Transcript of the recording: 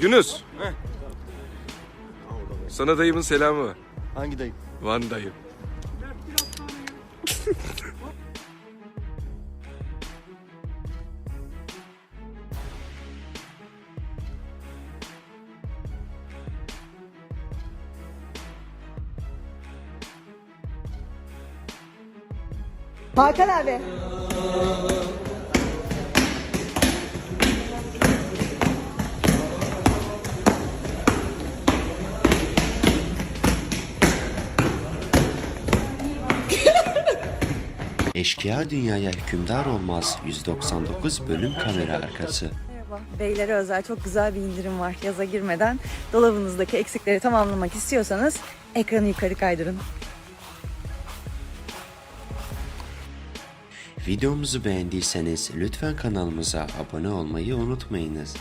Yunus. Sana dayımın selamı. Hangi dayı? Van dayım. Hakan abi. Eşkıya dünyaya hükümdar olmaz 199 bölüm kamera arkası. Merhaba. Beylere özel çok güzel bir indirim var. Yaza girmeden dolabınızdaki eksikleri tamamlamak istiyorsanız ekranı yukarı kaydırın. Videomuzu beğendiyseniz lütfen kanalımıza abone olmayı unutmayınız.